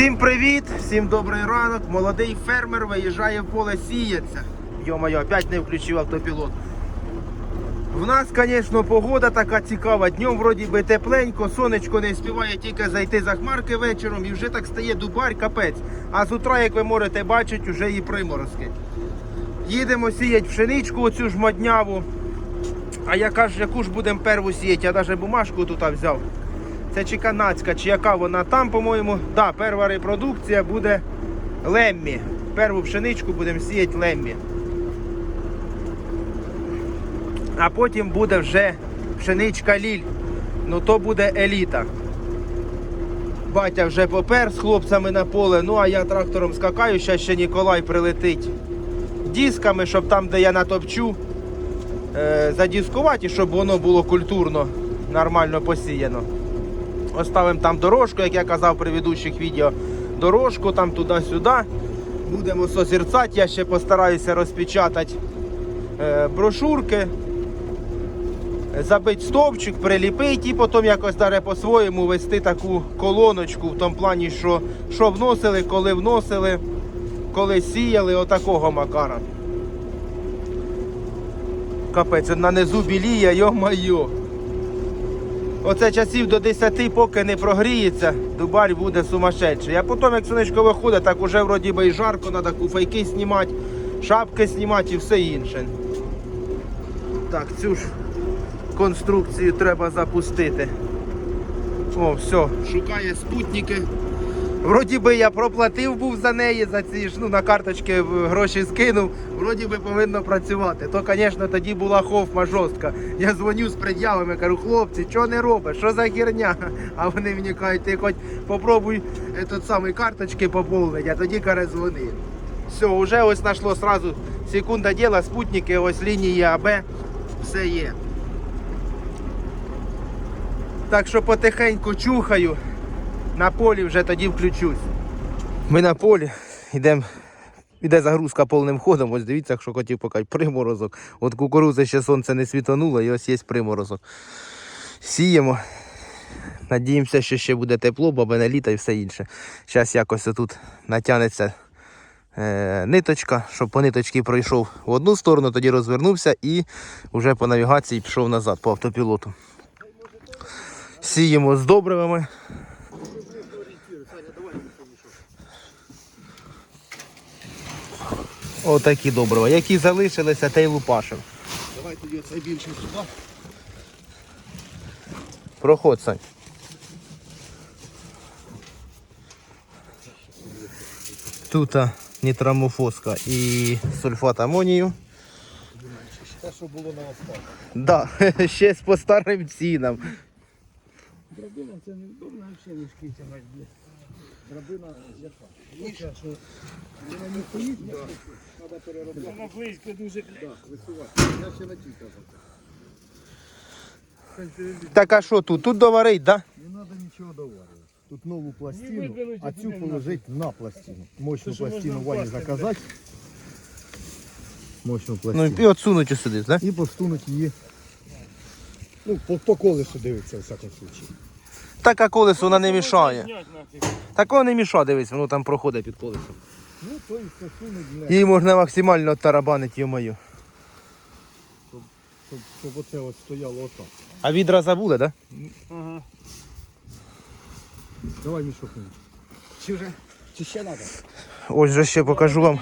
Всім привіт, всім добрий ранок. Молодий фермер виїжджає в поле сіяться. Йо-моє, опять не включив автопілот. В нас, звісно, погода така цікава. Днем вроді би тепленько, сонечко не співає тільки зайти за хмарки вечором і вже так стає дубарь, капець. А з утра, як ви можете бачити, вже і приморозки. Їдемо сіяти пшеничку, оцю ж модняву. А яка ж яку ж будемо перву сіяти? Я навіть бумажку тут взяв. Це чи канадська, чи яка вона там, по-моєму. Да, перша репродукція буде леммі. Перву пшеничку будемо сіяти леммі. А потім буде вже пшеничка ліль. Ну то буде еліта. Батя вже попер з хлопцями на поле, ну а я трактором скакаю, зараз ще Ніколай прилетить дисками, щоб там, де я натопчу, е, задіскувати, щоб воно було культурно, нормально посіяно. Оставимо там дорожку, як я казав при ведучих відео. Дорожку там туди-сюди. Будемо созерцати. Я ще постараюся розпечатати е, брошурки, забити стовпчик, приліпити і потім якось даже по-своєму вести таку колоночку в тому плані, що, що вносили, коли вносили, коли сіяли, отакого макара. Капець, на низу біліє, йо-майо. Оце часів до 10, поки не прогріється, дубарь буде сумасшедший. А потім, як сонечко виходить, так уже вроді би і жарко, треба куфайки знімати, шапки знімати і все інше. Так, цю ж конструкцію треба запустити. О, все, шукає спутники. Вроді би я проплатив був за неї, за ці ж ну, на карточки гроші скинув. Вроді би повинно працювати. То, звісно, тоді була ховма жорстка. Я дзвоню з пред'явами, кажу, хлопці, що не робиш? Що за херня? А вони мені кажуть, ти хоч попробуй тот самий карточки поповнити, а тоді каже, дзвони. Все, вже ось знайшло сразу секунда діла, спутники, ось лінії АБ, все є. Так що потихеньку чухаю. На полі вже тоді включусь. Ми на полі йдемо. Іде загрузка повним ходом. Ось дивіться, якщо хотів показати приморозок. От кукурузи ще сонце не світануло, і ось є приморозок. Сіємо. Надіємося, що ще буде тепло, бабине літо і все інше. Зараз якось тут натягнеться е, ниточка, щоб по ниточці пройшов в одну сторону, тоді розвернувся і вже по навігації пішов назад по автопілоту. Сіємо з добривами. Отакі добрива. Які залишилися, те й лупашив. Давай тоді оцей більше сюди. Проходь, Сань. Тут нітрамофоска і сульфат амонію. Те, що було на остаток. Да, ще з по старим цінам. Драбина це невдобно взагалі мішки тягати. блядь. Драбина яка? Що вона не стоїть, треба переробляти. Вона близько дуже, блядь. Так, висувати. Я ще на ті казав. Так а що тут? Тут доварить, да? Не треба нічого доварювати. Тут нову пластину, а цю положити на пластину. Мощну Це пластину Вані заказати. Мощну Ну пластину. і отсунуть сюди, да? І повстунуть її. Ну, по, по колесу дивиться, в всякому случаї. Так а колесо вона не мішає. Такого не мішає, дивись, воно там проходить під колесом. Ну, то і бля, Її можна максимально тарабанити, йо-моє. щоб, щоб оце от стояло отак. А відра забули, да? Ага. Давай мішок мені. Чи вже? Чи ще треба? Ось же ще покажу вам.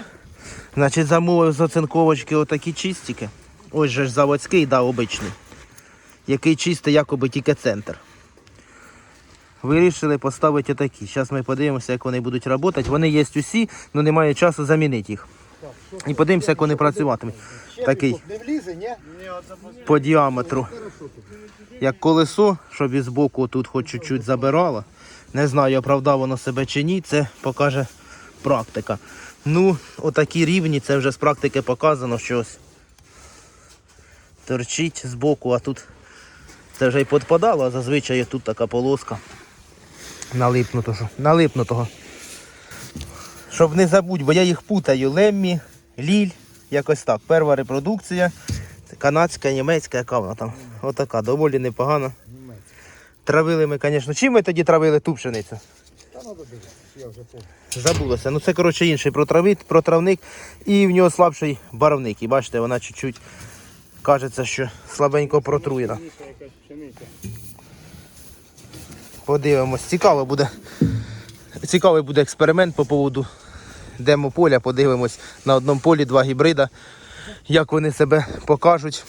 Значить, замовив з оцинковочки отакі чистики. Ось же ж заводський, да, обичний. Який чистий, якоби тільки центр. Вирішили поставити отакі. Зараз ми подивимося, як вони будуть працювати. Вони є усі, але немає часу замінити їх. І подивимося, як вони працюватимуть. Такий Не влізе, ні? по діаметру. Як колесо, щоб із боку тут хоч чуть-чуть забирало. Не знаю, оправдав воно себе чи ні, це покаже практика. Ну, отакі рівні, це вже з практики показано, що ось торчить з боку, а тут це вже й підпадало, а зазвичай тут така полоска налипнутого. налипнутого. Щоб не забудь, бо я їх путаю. Леммі, ліль, якось так. Перша репродукція. Канадська, німецька, яка вона там. Отака, доволі непогана. Травили ми, звісно. Чим ми тоді травили ту пшеницю? Та треба. Я. Забулося. Ну це, коротше, інший протравит, протравник. І в нього слабший барвник. І бачите, вона чуть-чуть кажеться, що слабенько протруєна. Подивимось. Цікаво буде. Цікавий буде експеримент по поводу демополя. Подивимось на одному полі два гібрида, як вони себе покажуть.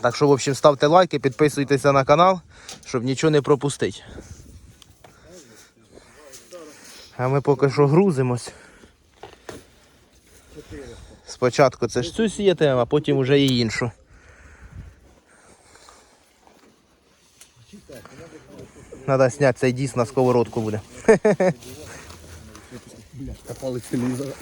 Так що, в общем, ставте лайки, підписуйтеся на канал, щоб нічого не пропустити. А ми поки що грузимось. Спочатку це ж цю сіятимемо, а потім вже і іншу. Треба зняти цей дійсно на сковородку буде. Бляшка, палець телевізора.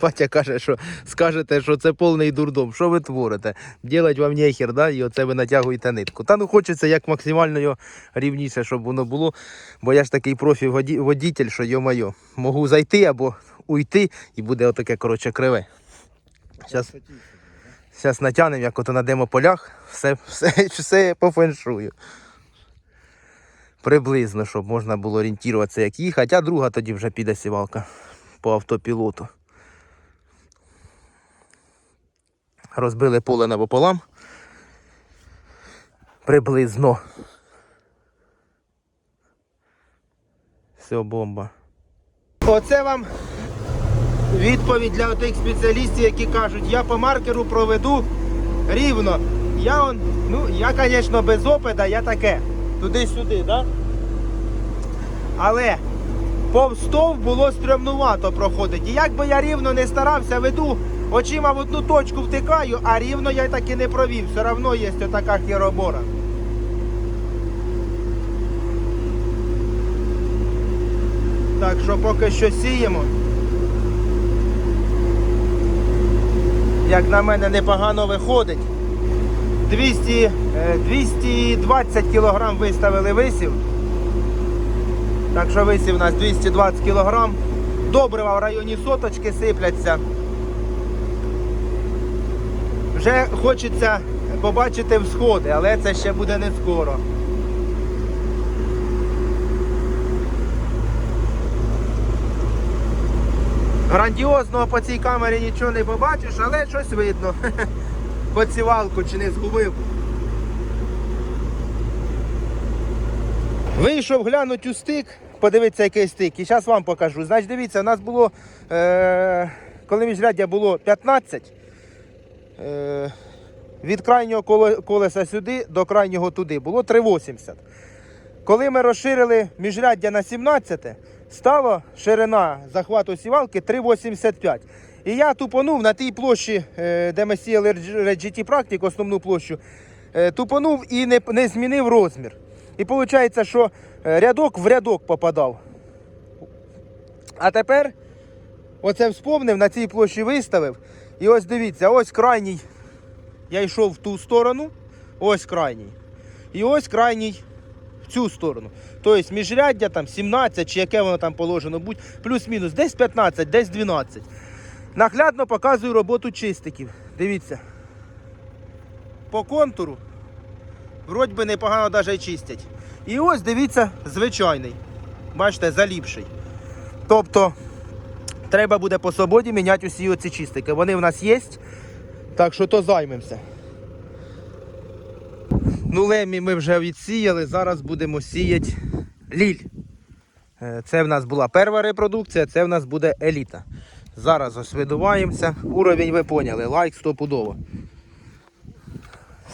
Батя каже, що скажете, що це повний дурдом. Що ви творите? Ділать вам нехер, да? і оце ви натягуєте нитку. Та ну хочеться як максимально рівніше, щоб воно було. Бо я ж такий профі водітель, що йо-майо, можу зайти або уйти, і буде отаке коротше криве. Зараз, натягнемо, як ото на демополях, все, все, все по. Приблизно, щоб можна було орієнтуватися, як їхати, а друга тоді вже піде сівалка по автопілоту. Розбили поле напополам. Приблизно. Все, бомба. Оце вам відповідь для тих спеціалістів, які кажуть, я по маркеру проведу рівно. Я ну, я, звісно, без опита, я таке. Туди-сюди, да? Але повстов було стрьомнувато проходить. І як би я рівно не старався, веду очима в одну точку втикаю, а рівно я так і не провів. Все одно є така хіробора. Так що поки що сіємо. Як на мене непогано виходить. 200, е, 220 кг виставили висів. Так що висів у нас 220 кг. Добрива в районі соточки сипляться. Вже хочеться побачити всходи, але це ще буде не скоро. Грандіозного по цій камері нічого не побачиш, але щось видно. Поцівалку чи не згубив. Вийшов глянуть у стик, подивитися, який стик. І зараз вам покажу. Значить, дивіться, у нас було, е- коли міжряддя було 15, е- від крайнього колеса сюди до крайнього туди було 3,80. Коли ми розширили міжряддя на 17, стала ширина захвату сівалки 3,85. І я тупонув на тій площі, е, де ми сіяли GT Practic, основну площу, е, тупонув і не, не змінив розмір. І виходить, що е, рядок в рядок попадав. А тепер оце вспомнив, на цій площі виставив. І ось дивіться, ось крайній. Я йшов в ту сторону, ось крайній. І ось крайній цю сторону. Тобто міжряддя там 17 чи яке воно там положено будь, плюс-мінус, десь 15, десь 12. Наглядно показую роботу чистиків. Дивіться. По контуру. Вроді би непогано навіть чистять. І ось дивіться, звичайний. Бачите, заліпший. Тобто, треба буде по свободі міняти усі оці чистики. Вони в нас є. Так що то займемося. Ну, лемі ми вже відсіяли, зараз будемо сіяти ліль. Е, Це в нас була перша репродукція, це в нас буде еліта. Зараз ось видуваємося. Уровень ви поняли, лайк стопудово.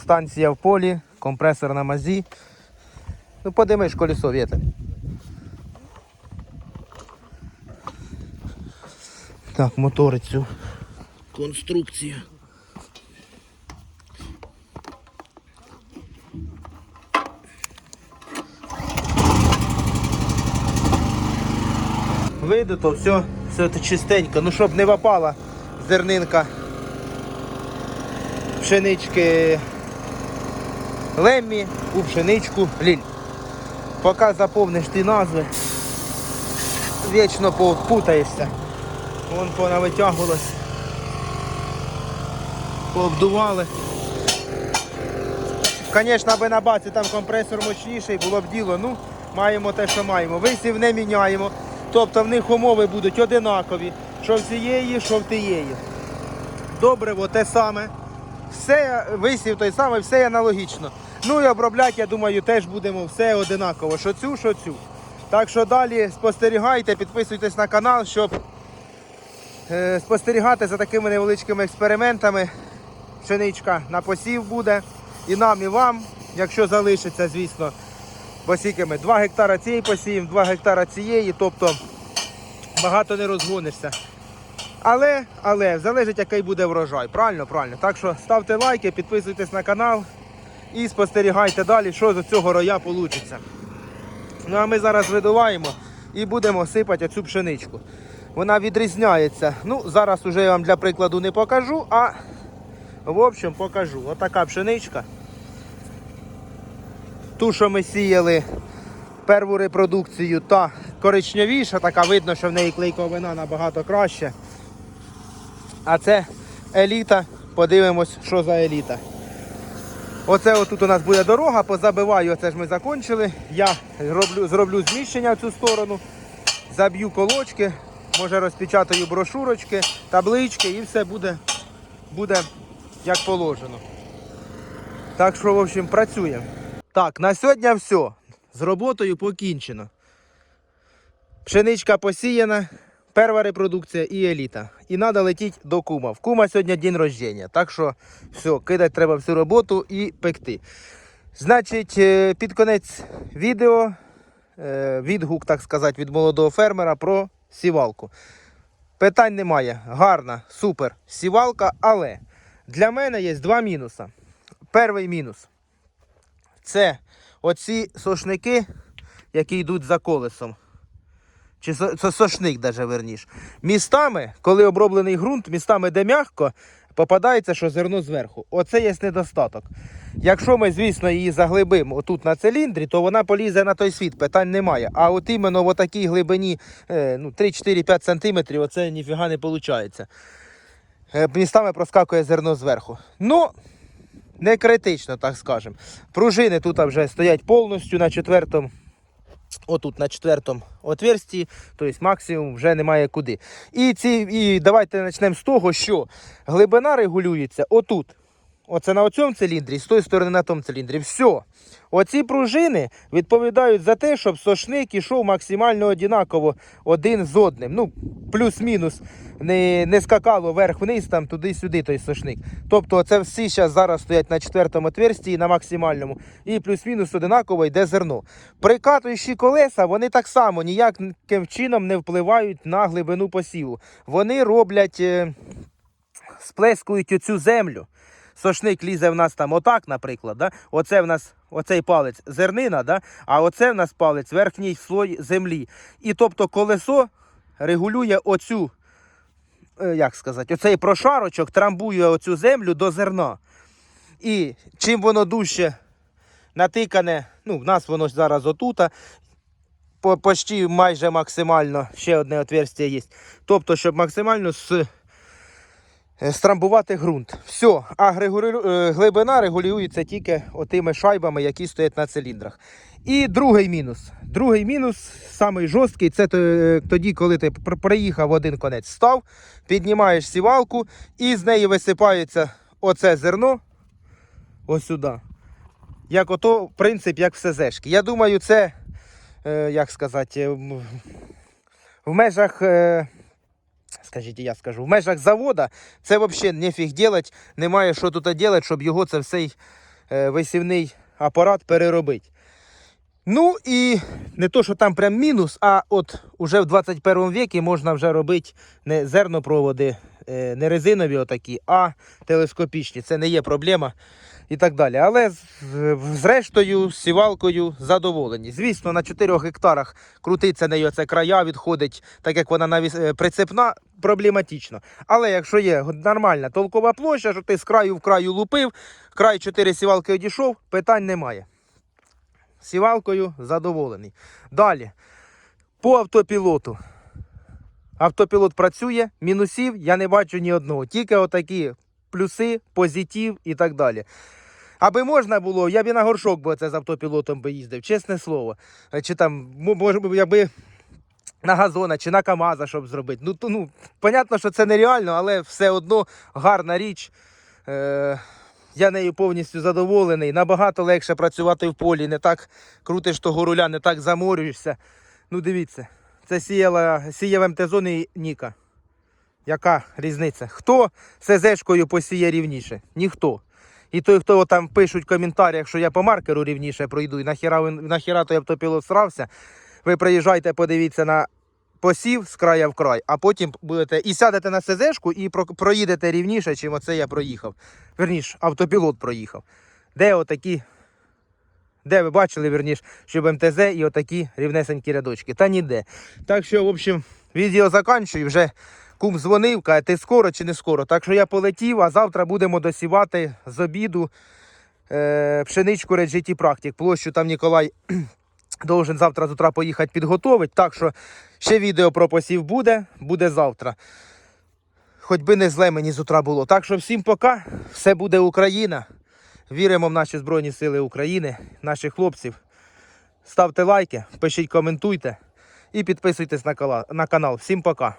Станція в полі, компресор на мазі. Ну подимиш колесо вітер. Так, мотори цю конструкцію. Видуто, все, все чистенько. Ну щоб не випала зернинка пшенички леммі у пшеничку ліль. Поки заповниш ті назви, вічно попутаєшся. Вон понавитягувалось. пообдували. Звісно, аби на баці там компресор мощніший, було б діло. Ну, маємо те, що маємо. Висів не міняємо. Тобто в них умови будуть одинакові. Що в цієї, що в тієї. Добриво те саме. Все висів той самий, все аналогічно. Ну і обробляти, я думаю, теж будемо все одинаково. Що цю, що цю. Так що далі спостерігайте, підписуйтесь на канал, щоб е, спостерігати за такими невеличкими експериментами. Пшеничка на посів буде. І нам, і вам, якщо залишиться, звісно. Скільки 2 гектара цієї посіємо, 2 гектара цієї, тобто багато не розгонишся. Але, але залежить, який буде врожай. Правильно, правильно. Так що ставте лайки, підписуйтесь на канал і спостерігайте далі, що з цього роя вийде. Ну а ми зараз видуваємо і будемо сипати оцю пшеничку. Вона відрізняється. Ну, зараз уже я вам для прикладу не покажу, а в общем покажу. Отака пшеничка. Ту, що ми сіяли перву репродукцію, та коричневіша, така видно, що в неї клейковина набагато краще. А це еліта. Подивимось, що за еліта. Оце отут у нас буде дорога, позабиваю, оце ж ми закончили. Я роблю, зроблю зміщення в цю сторону, заб'ю колочки, може розпечатаю брошурочки, таблички і все буде, буде як положено. Так що, в общем, працюємо. Так, на сьогодні все. З роботою покінчено. Пшеничка посіяна, перша репродукція і еліта. І треба летіти до кума. В кума сьогодні день рождення. Так що все, кидати треба всю роботу і пекти. Значить, е, під конець відео е, відгук, так сказати, від молодого фермера про сівалку. Питань немає. Гарна, супер сівалка, але для мене є два мінуси. Перший мінус це оці сошники, які йдуть за колесом. Чи со- сошник, даже верніш. Містами, коли оброблений ґрунт, містами, де м'яко, попадається, що зерно зверху. Оце є недостаток. Якщо ми, звісно, її заглибимо отут на циліндрі, то вона полізе на той світ, питань немає. А от іменно в такій глибині е, ну, 3-4-5 см, оце ніфіга не виходить. Містами проскакує зерно зверху. Ну, не критично, так скажемо. Пружини тут вже стоять повністю на четвертому. Отут на четвертому отверсті, тобто максимум вже немає куди. І, ці, і давайте почнемо з того, що глибина регулюється отут. Оце на цьому циліндрі, з тої сторони на тому циліндрі. Все. Оці пружини відповідають за те, щоб сошник ішов максимально однаково один з одним. Ну, плюс-мінус не, не скакало вверх-вниз, там туди-сюди той сошник. Тобто це всі зараз зараз стоять на четвертому отверсті на максимальному. І плюс-мінус однаково йде зерно. Прикатуючі колеса, вони так само ніяким чином не впливають на глибину посіву. Вони роблять, е, сплескують оцю землю. Сошник лізе в нас там отак, наприклад. Да? Оце в нас оцей палець зернина, да? а оце в нас палець верхній слой землі. І тобто колесо регулює оцю, е, як сказати, оцей прошарочок трамбує оцю землю до зерна. І чим воно дужче натикане, ну, в нас воно зараз отута, по, почти майже максимально ще одне отверстя є. Тобто, щоб максимально з страмбувати ґрунт. Все, а е, глибина регулюється тільки отими шайбами, які стоять на циліндрах. І другий мінус. Другий мінус, самий жорсткий, це е, тоді, коли ти приїхав один конець, став, піднімаєш сівалку і з неї висипається оце зерно ось сюди. Як ото, принцип, як в СЗшки. Я думаю, це, е, як сказати, е, в межах. Скажіть, я скажу, в межах завода це взагалі нефіг делать, немає що тут робити, щоб його це всей е, висівний апарат переробити. Ну і не то, що там прям мінус, а от уже в 21 віці можна вже робити не зернопроводи, е, не резинові отакі, а телескопічні. Це не є проблема і так далі. Але зрештою, сівалкою задоволені. Звісно, на 4 гектарах крутиться нею це края, відходить, так як вона навіс... е, прицепна, проблематично. Але якщо є нормальна толкова площа, що ти з краю в краю лупив, край 4 сівалки одійшов, питань немає. Сівалкою задоволений. Далі. По автопілоту. Автопілот працює, мінусів я не бачу ні одного. Тільки отакі плюси, позитив і так далі. Аби можна було, я б і на горшок би це з автопілотом би їздив, чесне слово. Е, Чи там, може, якби на газона чи на КАМАЗа, щоб зробити. Ну, то, ну, понятно, що це нереально, але все одно гарна річ. Е, я нею повністю задоволений. Набагато легше працювати в полі, не так крутиш того руля, не так заморюєшся. Ну, дивіться, це сіяла, сіяв МТ-зон і Ніка. Яка різниця? Хто СЗшкою посіє рівніше? Ніхто. І той, хто там пишуть в коментарях, що я по маркеру рівніше пройду, і нахіра, нахіра той автопілот срався, ви приїжджайте, подивіться на посів з края в край, а потім будете і сядете на СЗшку і про- проїдете рівніше, чим оце я проїхав. Верніш, автопілот проїхав. Де отакі, де ви бачили, верніш, щоб МТЗ і отакі рівнесенькі рядочки? Та ніде. Так що, в общем, відео заканчую. Вже кум дзвонив, каже, ти скоро чи не скоро. Так що я полетів, а завтра будемо досівати з обіду е, пшеничку GT Practic. Площу там Ніколай должен завтра з утра поїхати підготовить. Так що ще відео про посів буде, буде завтра. Хоч би не зле мені з утра було. Так що всім пока. Все буде Україна. Віримо в наші Збройні Сили України, наших хлопців. Ставте лайки, пишіть, коментуйте і підписуйтесь на канал. Всім пока.